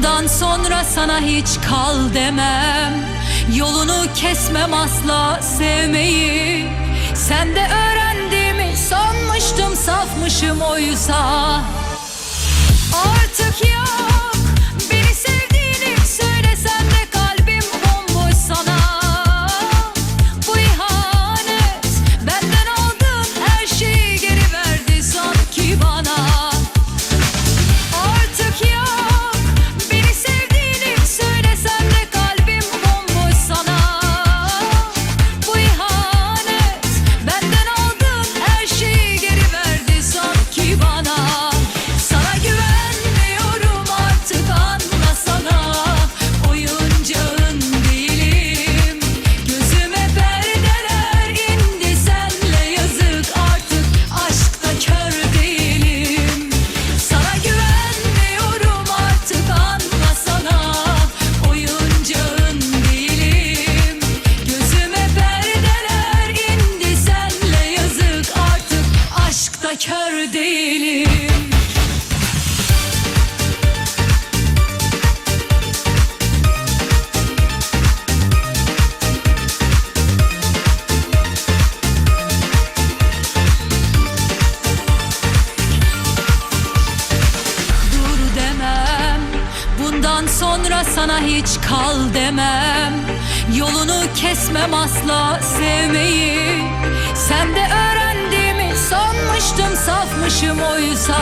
Bundan sonra sana hiç kal demem. Yolunu kesmem asla sevmeyi. Sen de öğrendiğimi sanmıştım safmışım oysa. Artık yok Bundan sonra sana hiç kal demem. Yolunu kesmem asla sevmeyi. Sen de öğrendiğimi sanmıştım safmışım oysa.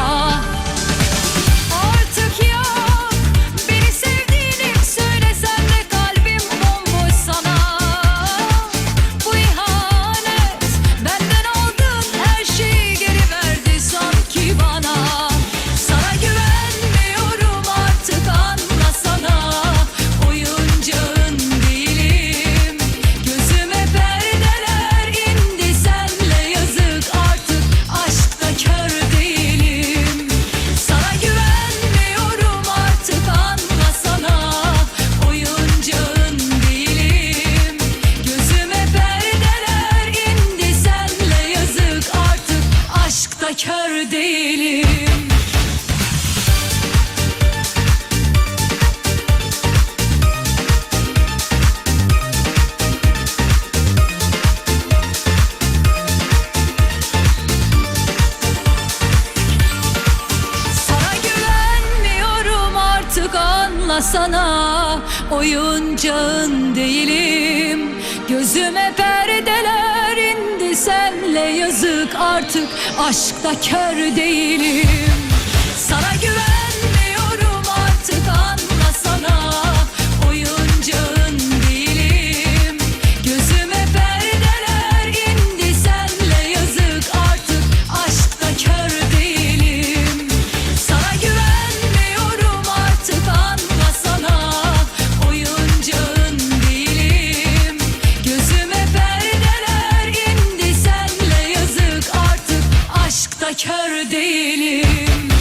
sana oyuncağın değilim. Gözüme perdeler indi senle yazık artık aşkta kör değilim. değilim.